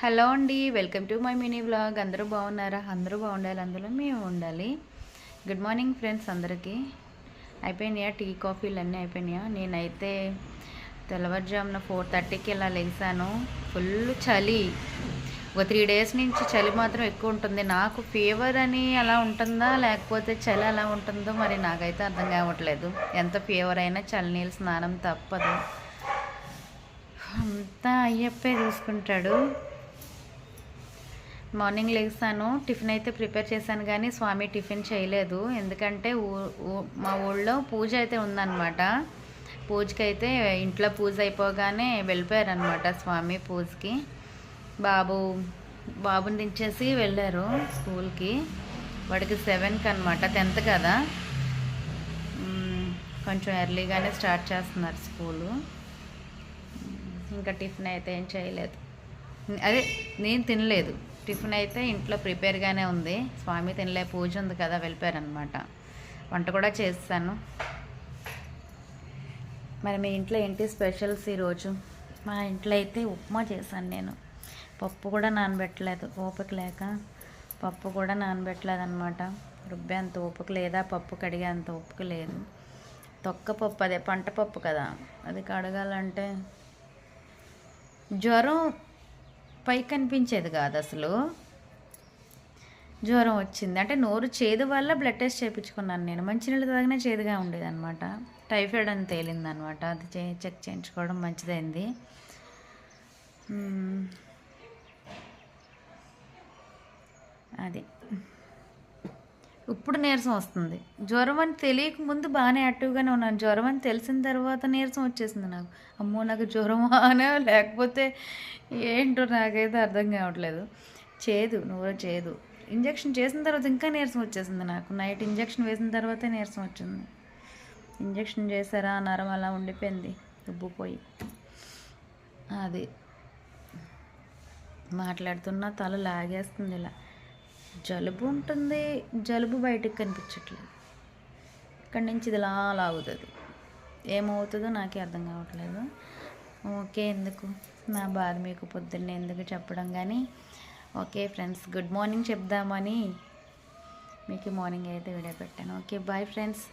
Hello అండి welcome to my mini vlog. అందరూ బాగున్నారా? అందరూ బాగుండాలి అందులో మేము ఉండాలి. గుడ్ మార్నింగ్ ఫ్రెండ్స్ అందరికీ. అయిపోయినాయా టీ కాఫీలు అన్నీ అయిపోయినాయా? నేనైతే తెల్లవారుజామున ఫోర్ థర్టీకి ఇలా లేచాను ఫుల్ చలి. ఒక త్రీ డేస్ నుంచి చలి మాత్రం ఎక్కువ ఉంటుంది. నాకు ఫీవర్ అని అలా ఉంటుందా? లేకపోతే చలి అలా ఉంటుందో మరి నాకైతే అర్థం కావట్లేదు. ఎంత ఫీవర్ అయినా చలి నీళ్ళు స్నానం తప్పదు. అంతా అయ్యప్పే చూసుకుంటాడు. మార్నింగ్ లేస్తాను టిఫిన్ అయితే ప్రిపేర్ చేశాను కానీ స్వామి టిఫిన్ చేయలేదు. ఎందుకంటే ఊ- మా ఊళ్ళో పూజ అయితే ఉందన్నమాట. పూజకైతే ఇంట్లో పూజ అయిపోగానే వెళ్ళిపోయారనమాట స్వామి పూజకి. బాబు బాబుని దించేసి వెళ్ళారు స్కూల్కి. వాడికి సెవెన్కి అనమాట టెన్త్ కదా. కొంచెం ఎర్లీగానే స్టార్ట్ చేస్తున్నారు స్కూలు. ఇంకా టిఫిన్ అయితే ఏం చేయలేదు. అదే నేను తినలేదు. టిఫిన్ అయితే ఇంట్లో ప్రిపేర్గానే ఉంది. స్వామి తినలే పూజ ఉంది కదా వెళ్ళిపోయారనమాట వంట కూడా చేస్తాను. మరి మీ ఇంట్లో ఏంటి స్పెషల్స్ ఈరోజు? మా ఇంట్లో అయితే ఉప్మా చేశాను నేను. పప్పు కూడా నానబెట్టలేదు. ఓపిక లేక పప్పు కూడా నానబెట్టలేదు అనమాట రుబ్బే అంత ఓపిక లేదా పప్పు కడిగే అంత ఓపిక లేదు. తొక్క పప్పు అదే పంట పప్పు కదా. అది కడగాలంటే జ్వరం పై కనిపించేది కాదు అసలు. జ్వరం వచ్చింది. అంటే నోరు చేదు వల్ల బ్లడ్ టెస్ట్ చేయించుకున్నాను నేను. మంచినీళ్ళు తాగినా చేదుగా ఉండేది అనమాట టైఫాయిడ్ అని తేలింది అనమాట అది చే చెక్ చేయించుకోవడం మంచిదైంది. అది. ఇప్పుడు నీరసం వస్తుంది. జ్వరం అని తెలియక ముందు బాగానే యాక్టివ్గానే ఉన్నాను. జ్వరం అని తెలిసిన తర్వాత నీరసం వచ్చేసింది నాకు. అమ్మో నాకు జ్వరమా అనే లేకపోతే ఏంటో నాకైతే అర్థం కావట్లేదు. చేదు నువ్వు చేదు. ఇంజక్షన్ చేసిన తర్వాత ఇంకా నీరసం వచ్చేసింది నాకు. నైట్ ఇంజక్షన్ వేసిన తర్వాతే నీరసం వచ్చింది. ఇంజక్షన్ చేశారా నరం అలా ఉండిపోయింది. ఉబ్బుపోయి అది. మాట్లాడుతున్నా తల లాగేస్తుంది ఇలా. జలుబు ఉంటుంది జలుబు బయటకు కనిపించట్లేదు. ఇక్కడి నుంచి ఇది ఇలా లాగుతుంది. ఏమవుతుందో నాకే అర్థం కావట్లేదు. ఓకే ఎందుకు? నా బాధ మీకు పొద్దున్నే ఎందుకు చెప్పడం కానీ. ఓకే ఫ్రెండ్స్ గుడ్ మార్నింగ్ చెప్దామని మీకు మార్నింగ్ అయితే వీడియో పెట్టాను. Okay bye friends.